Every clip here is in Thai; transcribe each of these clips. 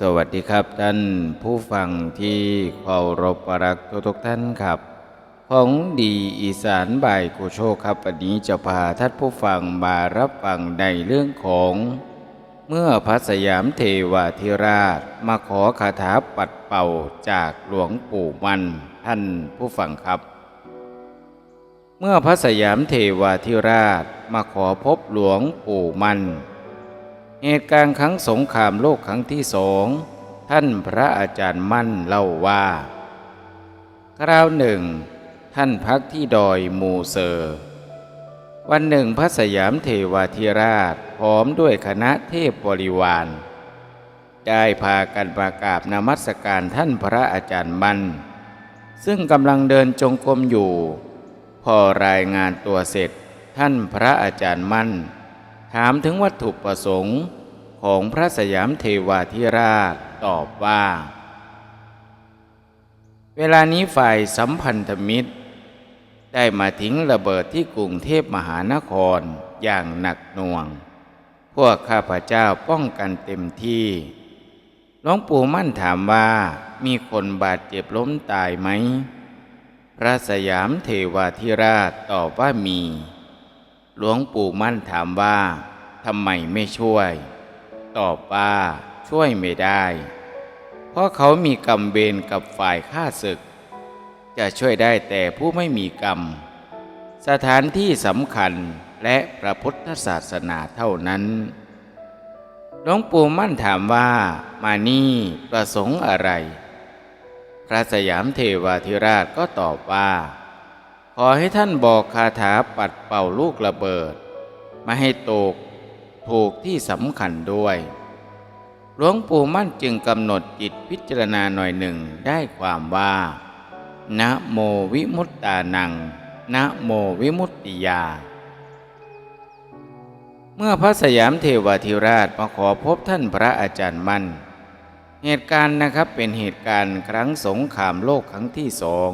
สวัสดีครับท่านผู้ฟังที่เคารพรักทุกทุกท่านครับ ของดีอีสานบ่ายโกโชคครับวันนี้จะพาท่านผู้ฟังมารับฟังในเรื่องของ เมื่อพระสยามเทวาธิราชมาขอคาถาปัดเป่าจากหลวงปู่มันท่านผู้ฟังครับ เมื่อพระสยามเทวาธิราชมาขอพบหลวงปู่มัน เหตุการณ์ครั้งสงครามโลกครั้งที่สองท่านพระอาจารย์มั่นเล่าว่า คราวหนึ่ง ท่านพักที่ดอยมูเซอร์วันหนึ่งพระสยามเทวาธิราชพร้อมด้วยคณะเทพบริวาร ได้พากันประกาบนมัสการท่านพระอาจารย์มั่นซึ่งกำลังเดินจงกรมอยู่ พอรายงานตัวเสร็จท่านพระอาจารย์มั่น ถามถึงวัตถุประสงค์ของพระสยามเทวาธิราชตอบว่า เวลานี้ฝ่ายสัมพันธมิตร ได้มาทิ้งระเบิดที่กรุงเทพมหานครอย่างหนักหน่วง พวกข้าพเจ้าป้องกันเต็มที่หลวงปู่มั่นถามว่ามีคนบาดเจ็บล้มตายไหม พระสยามเทวาธิราชตอบว่ามี หลวงปู่มั่นถามว่าทำไมไม่ช่วย ตอบว่าช่วยไม่ได้ เพราะเขามีกรรมเวรกับฝ่ายข้าศึก จะช่วยได้แต่ผู้ไม่มีกรรม สถานที่สำคัญและพระพุทธศาสนาเท่านั้นหลวงปู่มั่นถามว่ามานี่ประสงค์อะไร พระสยามเทวาธิราชก็ตอบว่า ขอให้ท่านบอกคาถาปัดเป่าลูกระเบิด มาให้ตกถูกที่สำคัญด้วย หลวงปู่มั่นจึงกำหนดจิตพิจารณาหน่อยหนึ่งได้ความว่านะโมวิมุตตานังนะโมวิมุตติยา เมื่อพระสยามเทวาธิราชมาขอพบท่านพระอาจารย์มั่น เหตุการณ์นะครับเป็นเหตุการณ์ครั้งสงครามโลกครั้งที่สอง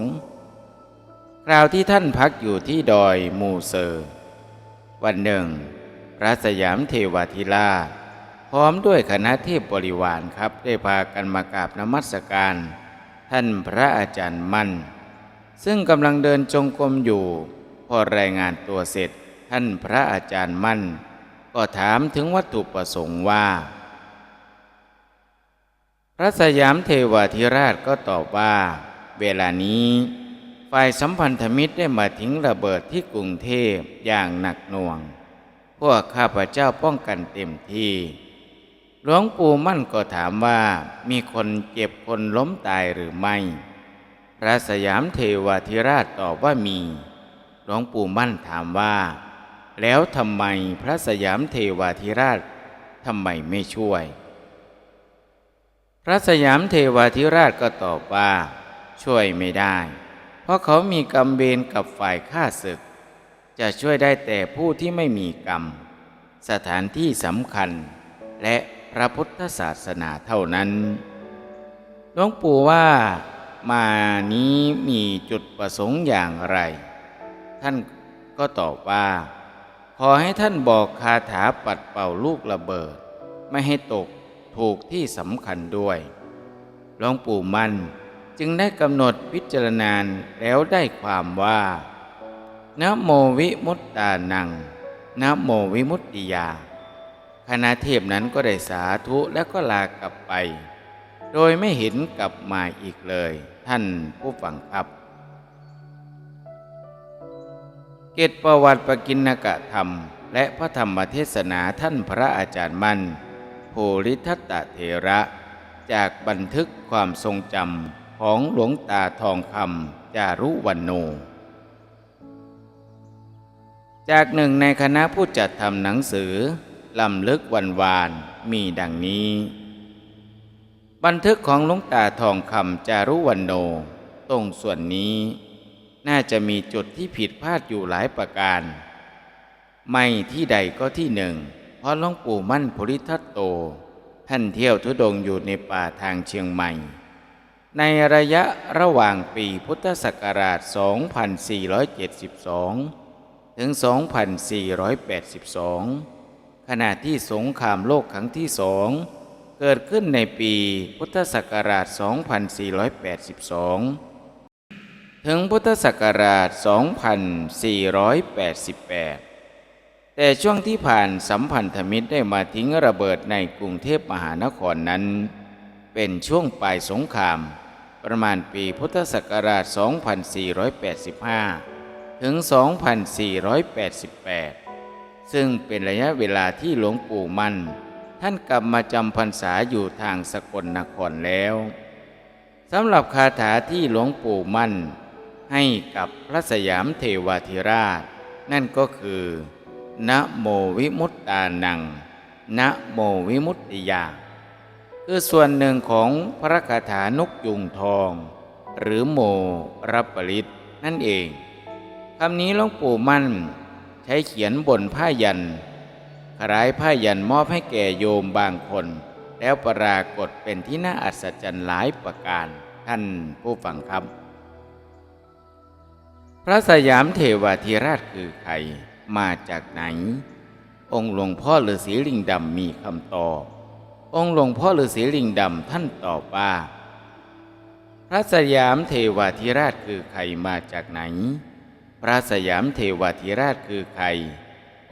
คราวที่ท่านพักอยู่ที่ดอยมูเซอร์วันหนึ่ง พระสยามเทวาธิราชพร้อมด้วยคณะเทพบริวารครับได้พากันมากราบนมัสการ ท่านพระอาจารย์มั่น ซึ่งกำลังเดินจงกรมอยู่ พอรายงานตัวเสร็จ ท่านพระอาจารย์มั่น ก็ถามถึงวัตถุประสงค์ว่า พระสยามเทวาธิราชก็ตอบว่า เวลานี้ ฝ่ายสัมพันธมิตรได้มาทิ้งระเบิดที่กรุงเทพอย่างหนักหน่วง พวกข้าพเจ้าป้องกันเต็มที่ หลวงปู่มั่นก็ถามว่ามีคนเจ็บคนล้มตายหรือไม่ พระสยามเทวาธิราชตอบว่ามี หลวงปู่มั่นถามว่า แล้วทำไมพระสยามเทวาธิราชทำไมไม่ช่วย พระสยามเทวาธิราชก็ตอบว่า ช่วยไม่ได้ ราะเขามีกรรมเวรกับฝ่ายข้าศึก จะช่วยได้แต่ผู้ที่ไม่มีกรรม สถานที่สำคัญ และพระพุทธศาสนาเท่านั้นหลวงปู่ว่ามานี้มีจุดประสงค์อย่างไร ท่านก็ตอบว่า ขอให้ท่านบอกคาถาปัดเป่าลูกระเบิด ไม่ให้ตกถูกที่สำคัญด้วยหลวงปู่มั่น จึงได้กำหนดพิจารณาแล้วได้ความว่านะโมวิมุตตานังนะโมวิมุตติยา คณะเทพนั้นก็ได้สาธุแล้วก็ลากลับไป โดยไม่เห็นกลับมาอีกเลย ท่านผู้ฟังครับ เกตประวัติปกินกะธรรม และพระธรรมเทศนาท่านพระอาจารย์มั่นโพลิทัตตเถระ จากบันทึกความทรงจำ ของหลวงตาทองคำจารุวันโน จากหนึ่งในคณะผู้จัดทำหนังสือลำลึกวันวานมีดังนี้ บันทึกของหลวงตาทองคำจารุวันโน ตรงส่วนนี้ น่าจะมีจุดที่ผิดพลาดอยู่หลายประการ ไม่ที่ใดก็ที่หนึ่ง เพราะหลวงปู่มั่นภูริทัตโต ท่านเที่ยวทุดงอยู่ในป่าทางเชียงใหม่ ในระยะระหว่างปีพุทธศักราช 2472 ถึง 2482 ขณะที่สงครามโลกครั้งที่สองเกิดขึ้นในปีพุทธศักราช 2482 ถึงพุทธศักราช 2488 แต่ช่วงที่ผ่านสัมพันธมิตรได้มาทิ้งระเบิดในกรุงเทพมหานครนั้น เป็นช่วงปลายสงคราม ประมาณปีพุทธศักราช 2485 ถึง 2488 ซึ่งเป็นระยะเวลาที่หลวงปู่มั่น ท่านกลับมาจำพรรษาอยู่ทางสกลนครแล้วสำหรับคาถาที่หลวงปู่มั่น ให้กับพระสยามเทวาธิราช นั่นก็คือนะโมวิมุตตานังนะโมวิมุตติยา คือส่วนหนึ่งของพระคาถานกยุงทอง หรือโมรับปริตนั่นเองคำนี้หลวงปู่มั่น ใช้เขียนบนผ้ายันขรายผ้ายันมอบให้แก่โยมบางคน แล้วปรากฏเป็นที่น่าอัศจรรย์หลายประการท่านผู้ฟังครับ พระสยามเทวาธิราชคือใคร มาจากไหน องค์หลวงพ่อฤาษีลิงดำมีคำตอบ องค์หลวงพ่อฤาษีลิงดำท่านตอบว่า พระสยามเทวาธิราชคือใครมาจากไหน พระสยามเทวาธิราชคือใคร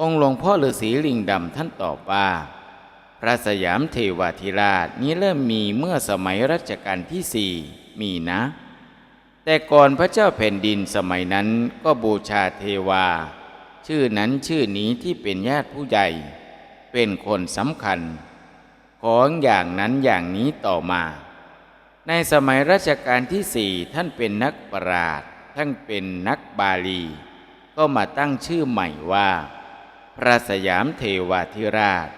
องค์หลวงพ่อฤาษีลิงดำท่านตอบว่า พระสยามเทวาธิราชนี้เริ่มมีเมื่อสมัยรัชกาลที่สี่มีนะ แต่ก่อนพระเจ้าแผ่นดินสมัยนั้นก็บูชาเทวา ชื่อนั้นชื่อนี้ที่เป็นญาติผู้ใหญ่ เป็นคนสำคัญ ของอย่างนั้นอย่างนี้ต่อมา ในสมัยรัชกาลที่สี่ท่านเป็นนักปราชญ์ท่านเป็นนักบาลี ก็มาตั้งชื่อใหม่ว่า พระสยามเทวาธิราช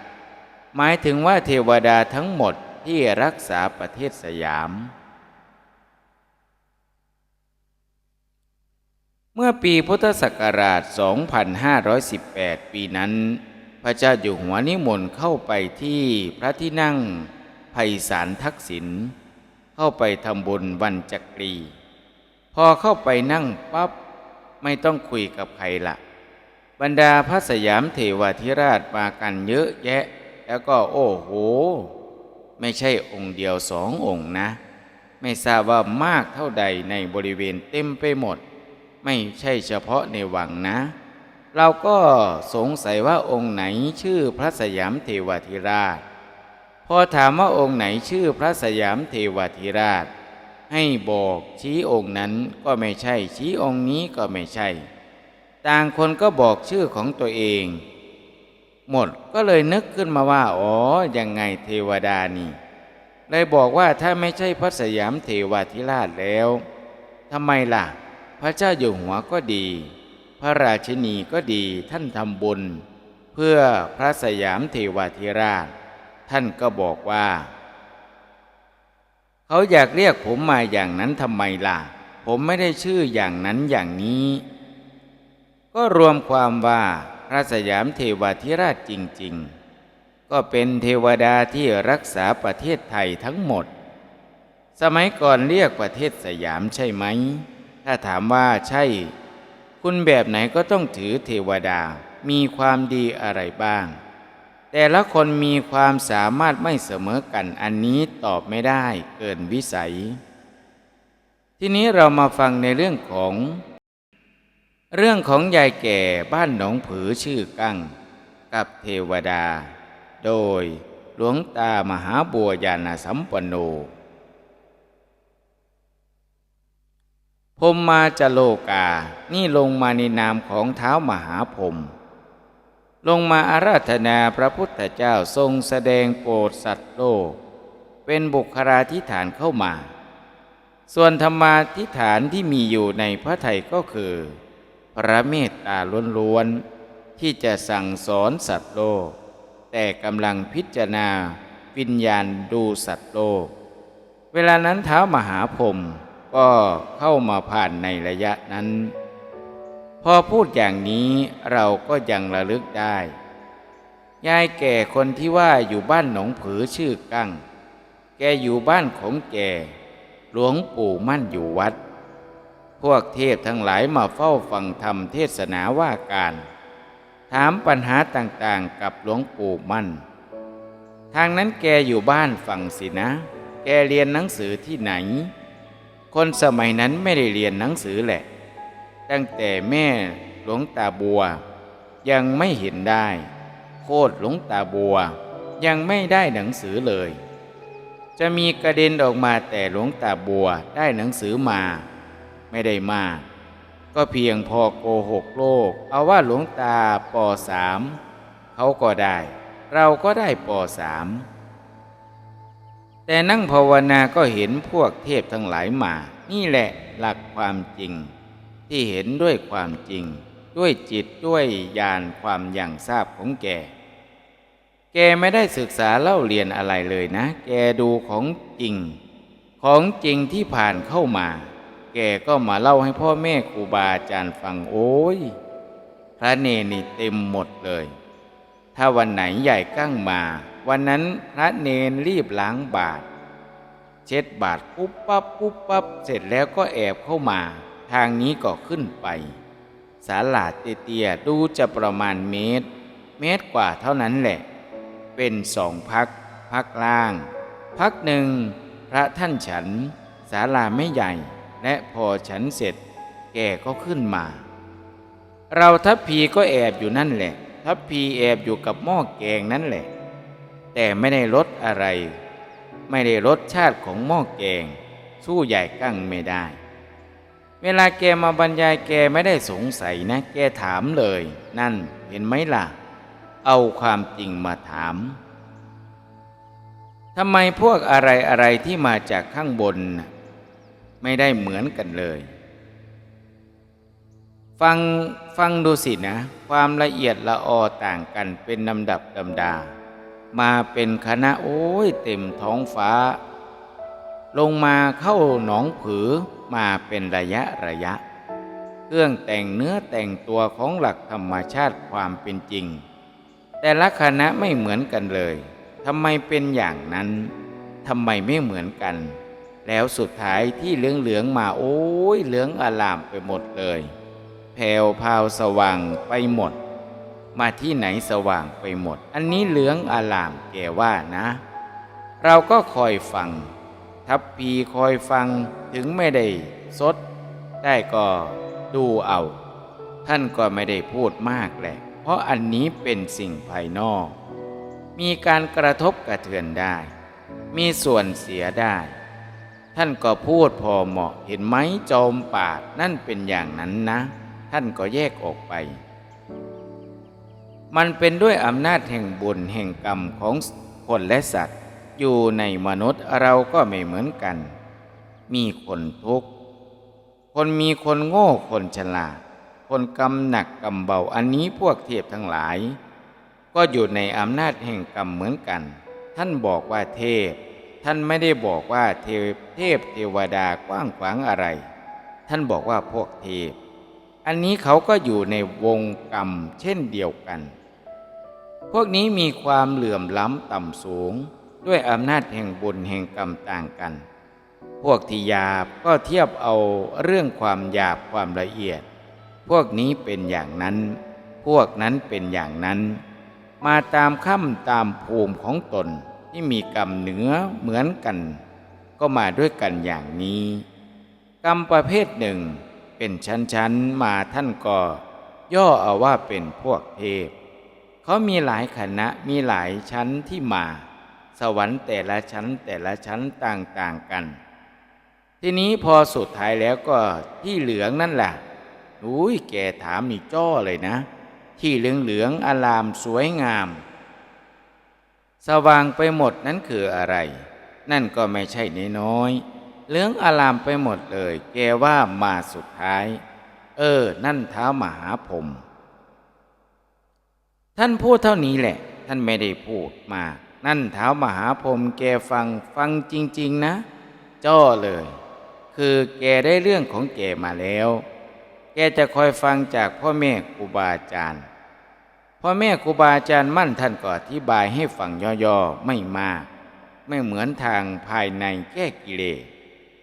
หมายถึงว่าเทวดาทั้งหมดที่รักษาประเทศสยาม เมื่อปีพุทธศักราช 2518 ปีนั้น พระเจ้าอยู่หัวนิมนต์เข้าไปที่พระที่นั่งไพศาลทักษิณเข้าไปทำบุญวันจักรี พอเข้าไปนั่งปับ๊บไม่ต้องคุยกับใครละบรรดาพระสยามเทวาธิราชมากันเยอะแยะ แล้วก็โอ้โห ไม่ใช่องค์เดียวสององค์นะ ไม่ทราบว่ามากเท่าใดในบริเวณเต็มไปหมด ไม่ใช่เฉพาะในวังนะ เราก็สงสัยว่าองค์ไหนชื่อพระสยามเทวธิราช พอถามว่าองค์ไหนชื่อพระสยามเทวธิราช ให้บอกชี้องค์นั้นก็ไม่ใช่ ชี้องค์นี้ก็ไม่ใช่ ต่างคนก็บอกชื่อของตัวเอง หมดก็เลยนึกขึ้นมาว่า อ๋อยังไงเทวดานี่เลยบอกว่าถ้าไม่ใช่พระสยามเทวธิราชแล้วทำไมล่ะ พระเจ้าอยู่หัวก็ดี พระราชินีก็ดีท่านทำบุญ เพื่อพระสยามเทวาธิราช ท่านก็บอกว่า เขาอยากเรียกผมมาอย่างนั้นทำไมล่ะ ผมไม่ได้ชื่ออย่างนั้นอย่างนี้ ก็รวมความว่าพระสยามเทวาธิราชจริง ๆ ก็เป็นเทวดาที่รักษาประเทศไทยทั้งหมด สมัยก่อนเรียกประเทศสยามใช่ไหม ถ้าถามว่าใช่ คุณแบบไหนก็ต้องถือเทวดา มีความดีอะไรบ้าง แต่ละคนมีความสามารถไม่เสมอกันอันนี้ตอบไม่ได้เกินวิสัย ทีนี้เรามาฟังในเรื่องของ เรื่องของยายแก่บ้านหนองผือชื่อกั้ง กับเทวดา โดยหลวงตามหาบัวยาณสัมปันโน พมมาจโลกา นี่ลงมาในนามของเท้ามหาพรมลงมาอาราธนาพระพุทธเจ้าทรงแสดงโปรดสัตว์โลก เป็นบุคลาธิฐานเข้ามา ส่วนธรรมาธิฐานที่มีอยู่ในพระไทยก็คือ พระเมตตาล้วนๆที่จะสั่งสอนสัตว์โลก แต่กำลังพิจารณาวิญญาณดูสัตว์โลก เวลานั้นเท้ามหาพรม ก็เข้ามาผ่านในระยะนั้น พอพูดอย่างนี้เราก็ยังระลึกได้ ยายแก่คนที่ว่าอยู่บ้านหนองผือชื่อกั้ง แกอยู่บ้านของแก หลวงปู่มั่นอยู่วัด พวกเทพทั้งหลายมาเฝ้าฟังธรรมเทศนาว่าการ ถามปัญหาต่างๆกับหลวงปู่มั่น ทางนั้นแกอยู่บ้านฟังสินะ แกเรียนหนังสือที่ไหน คนสมัยนั้นไม่ได้เรียนหนังสือแหละ ตั้งแต่แม่หลวงตาบัว ยังไม่เห็นได้ โคตรหลวงตาบัว ยังไม่ได้หนังสือเลย จะมีกระเด็นออกมาแต่หลวงตาบัวได้หนังสือมา ไม่ได้มากก็เพียงพอโกหกโลก เอาว่าหลวงตาปสามเขาก็ได้ เราก็ได้ปสาม แต่นั่งภาวนาก็เห็นพวกเทพทั้งหลายมา นี่แหละหลักความจริง ที่เห็นด้วยความจริง ด้วยจิตด้วยญาณความอย่างทราบของแก แกไม่ได้ศึกษาเล่าเรียนอะไรเลยนะ แกดูของจริง ของจริงที่ผ่านเข้ามา แกก็มาเล่าให้พ่อแม่ครูบาอาจารย์ฟังโอ้ยพระเนรนี่เต็มหมดเลย ถ้าวันไหนใหญ่กั้งมา วันนั้นพระเนนรีบล้างบาทเช็ดบาทปุ๊บปั๊บปุ๊บปั๊บเสร็จแล้วก็แอบเข้ามา ทางนี้ก็ขึ้นไปศาลาเตียๆดูจะประมาณเมตร เมตรกว่าเท่านั้นแหละ เป็นสองพัก พักล่าง พักหนึ่ง พระท่านฉันศาลาไม่ใหญ่ และพอฉันเสร็จ แกก็ขึ้นมา เราทัพพีก็แอบอยู่นั่นแหละ ทัพพีแอบอยู่กับหม้อแกงนั่นแหละ แต่ไม่ได้รสอะไร ไม่ได้รสชาติของหม้อแกง สู้ใหญ่กั้งไม่ได้ เวลาแกมาบรรยายแกไม่ได้สงสัยนะ แกถามเลย นั่นเห็นไหมล่ะ เอาความจริงมาถามทำไมพวกอะไรอะไรที่มาจากข้างบน ไม่ได้เหมือนกันเลย ฟังฟังดูสินะ ความละเอียดละออต่างกันเป็นลำดับลำดา มาเป็นคณะโอ้ยเต็มท้องฟ้า ลงมาเข้าหนองผือมาเป็นระยะระยะ เครื่องแต่งเนื้อแต่งตัวของหลักธรรมชาติความเป็นจริง แต่ละคณะไม่เหมือนกันเลยทำไมเป็นอย่างนั้นทำไมไม่เหมือนกัน แล้วสุดท้ายที่เหลืองเหลืองๆมาโอ้ยเหลืองอลามไปหมดเลย แผ่วพาวสว่างไปหมด มาที่ไหนสว่างไปหมด อันนี้เหลืองอลามแกว่านะ เราก็คอยฟัง ทัพพีคอยฟังถึงไม่ได้สด ได้ก็ดูเอา ท่านก็ไม่ได้พูดมากแหละ เพราะอันนี้เป็นสิ่งภายนอก มีการกระทบกระเทือนได้ มีส่วนเสียได้ ท่านก็พูดพอเหมาะเห็นไหมจอมปาดนั่นเป็นอย่างนั้นนะ ท่านก็แยกออกไป มันเป็นด้วยอำนาจแห่งบุญแห่งกรรมของคนและสัตว์ อยู่ในมนุษย์เราก็ไม่เหมือนกัน มีคนทุกข์ คนมีคนโง่คนฉลาด คนกรรมหนักกรรมเบาอันนี้พวกเทพทั้งหลาย ก็อยู่ในอำนาจแห่งกรรมเหมือนกัน ท่านบอกว่าเทพ ท่านไม่ได้บอกว่าเทพเทพเทวดากว้างขวางอะไร ท่านบอกว่าพวกเทพ อันนี้เขาก็อยู่ในวงกรรมเช่นเดียวกัน พวกนี้มีความเหลื่อมล้ำต่ำสูง ด้วยอำนาจแห่งบุญแห่งกรรมต่างกัน พวกที่หยาบก็เทียบเอาเรื่องความหยาบความละเอียด พวกนี้เป็นอย่างนั้น พวกนั้นเป็นอย่างนั้น มาตามค่ำตามภูมิของตนที่มีกรรมเหนือเหมือนกัน ก็มาด้วยกันอย่างนี้ กรรมประเภทหนึ่งเป็นชั้นๆมาท่านก็ย่อเอาว่าเป็นพวกเทพ เขามีหลายคณะมีหลายชั้นที่มา สวรรค์แต่ละชั้นแต่ละชั้นต่างๆกัน ทีนี้พอสุดท้ายแล้วก็ที่เหลืองนั่นแหละอุ้ยแกถามนี่จ้อเลยนะ ที่เหลืองเหลืองอลามสวยงาม สว่างไปหมดนั้นคืออะไร นั่นก็ไม่ใช่น้อยเหลืองอลามไปหมดเลย แกว่ามาสุดท้าย เออ นั่นเท้ามหาพรหม ท่านพูดเท่านี้แหละ ท่านไม่ได้พูดมากนั่นเท้ามหาพรหมแกฟังฟังจริง ๆ นะ จ้อเลย คือแกได้เรื่องของแกมาแล้ว แกจะคอยฟังจากพ่อแม่ครูบาอาจารย์พ่อแม่ครูบาอาจารย์มั่นท่านก็อธิบายให้ฟังย่อๆไม่มาก ไม่เหมือนทางภายในแก้กิเลส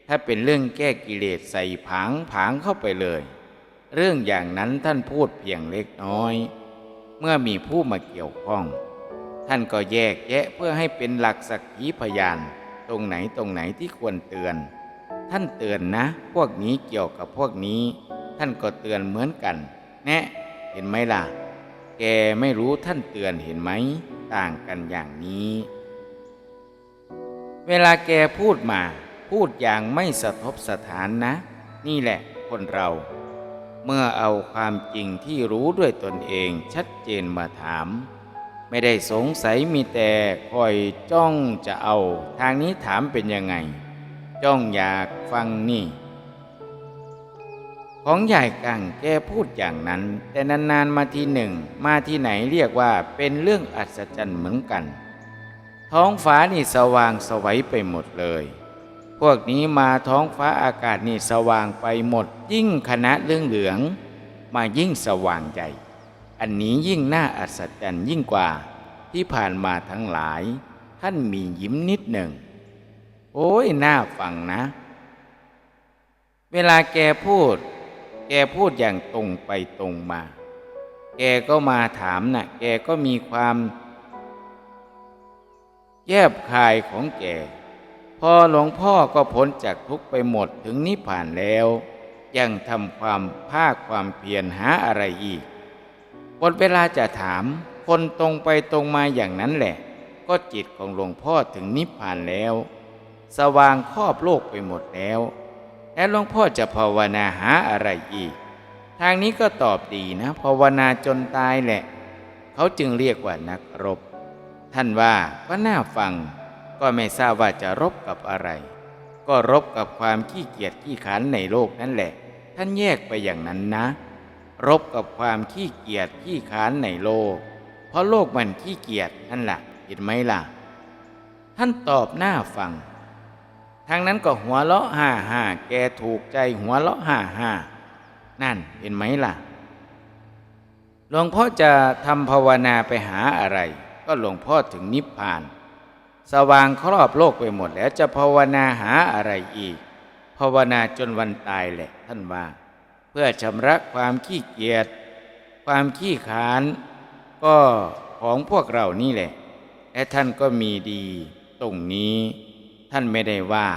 ถ้าเป็นเรื่องแก้กิเลสใส่ผางผางเข้าไปเลย เรื่องอย่างนั้นท่านพูดเพียงเล็กน้อย เมื่อมีผู้มาเกี่ยวข้อง ท่านก็แยกแยะเพื่อให้เป็นหลักสักขีพยาน ตรงไหนตรงไหนที่ควรเตือน ท่านเตือนนะ พวกนี้เกี่ยวกับพวกนี้ ท่านก็เตือนเหมือนกัน แนะเห็นไหมล่ะ แกไม่รู้ท่านเตือนเห็นไหมต่างกันอย่างนี้ เวลาแกพูดมา พูดอย่างไม่สะทบสถานนะ นี่แหละคนเรา เมื่อเอาความจริงที่รู้ด้วยตนเองชัดเจนมาถาม ไม่ได้สงสัยมีแต่คอยจ้องจะเอา ทางนี้ถามเป็นยังไง จ้องอยากฟังนี่ ของใหญ่กังแกพูดอย่างนั้น แต่นานๆมาทีหนึ่ง มาที่ไหนเรียกว่าเป็นเรื่องอัศจรรย์เหมือนกัน ท้องฟ้านี่สว่างสวัยไปหมดเลย พวกนี้มาท้องฟ้าอากาศนี่สว่างไปหมด ยิ่งคณะเรื่องเหลือง มายิ่งสว่างใหญ่ อันนี้ยิ่งน่าอัศจรรย์ยิ่งกว่าที่ผ่านมาทั้งหลาย ท่านมียิ้มนิดหนึ่ง โอ้ยน่าฟังนะ เวลาแกพูด แกพูดอย่างตรงไปตรงมา แกก็มาถามนะ่ะ แกก็มีความ แยบคายของแก พอหลวงพ่อก็พ้นจากทุกไปหมดถึงนิพพานแล้ว ยังทำความภาคความเพียรหาอะไรอีกหมดเวลาจะถามคนตรงไปตรงมาอย่างนั้นแหละ ก็จิตของหลวงพ่อถึงนิพพานแล้ว สว่างครอบโลกไปหมดแล้วแล้วหลวงพ่อจะภาวนาหาอะไรอีก ทางนี้ก็ตอบดีนะภาวนาจนตายแหละ เขาจึงเรียกว่านักรบ ท่านว่าก็น่าฟัง ก็ไม่ทราบว่าจะรบกับอะไร ก็รบกับความขี้เกียจขี้ขันในโลกนั่นแหละ ท่านแยกไปอย่างนั้นนะ รบกับความขี้เกียจขี้ขานในโลก เพราะโลกมันขี้เกียจนั่นแหละเห็นไหมล่ะ ท่านตอบหน้าฟังทางนั้นก็หัวเราะฮ่าฮ่าแกถูกใจหัวเราะฮ่าฮ่านั่นเห็นไหมล่ะหลวงพ่อจะทำภาวนาไปหาอะไร ก็หลวงพ่อถึงนิพพาน สว่างครอบโลกไปหมดแล้วจะภาวนาหาอะไรอีก ภาวนาจนวันตายแหละท่านว่า เพื่อชำระความขี้เกียจความขี้ขาน ก็ของพวกเรานี่แหละ และท่านก็มีดี ตรงนี้ ท่านไม่ได้ว่า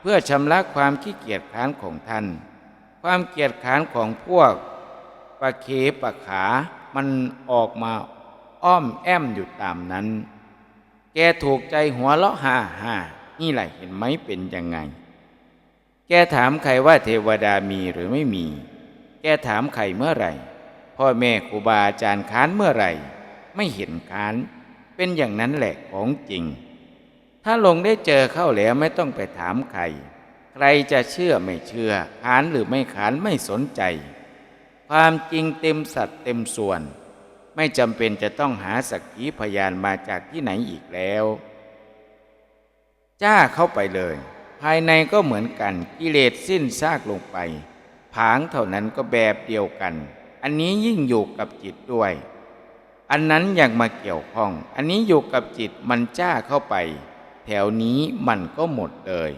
เพื่อชำระความขี้เกียจค้านของท่าน ความเกียจค้านของพวกปะเคปะขา มันออกมาอ้อมแอมอยู่ตามนั้น แกถูกใจหัวเราะฮ่าฮ่านี่แหละเห็นไหมเป็นยังไง แกถามใครว่าเทวดามีหรือไม่มี แกถามใครเมื่อไหร่ พ่อแม่ครูบาอาจารย์ค้านเมื่อไหร่ ไม่เห็นค้าน เป็นอย่างนั้นแหละของจริง ถ้าลงได้เจอเข้าแล้วไม่ต้องไปถามใคร ใครจะเชื่อไม่เชื่อค้านหรือไม่ค้านไม่สนใจ ความจริงเต็มสัดเต็มส่วน ไม่จำเป็นจะต้องหาสักขีพยานมาจากที่ไหนอีกแล้ว จ้าเข้าไปเลย ภายในก็เหมือนกันกิเลสสิ้นซากลงไป ผางเท่านั้นก็แบบเดียวกัน อันนี้ยิ่งอยู่กับจิตด้วย อันนั้นยังมาเกี่ยวข้อง อันนี้อยู่กับจิตมันจ้าเข้าไป แถวนี้มันก็หมดเลย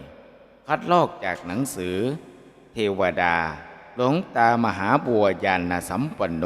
คัดลอกจากหนังสือ เทวดา หลวงตามหาบัวยานสัมปันโน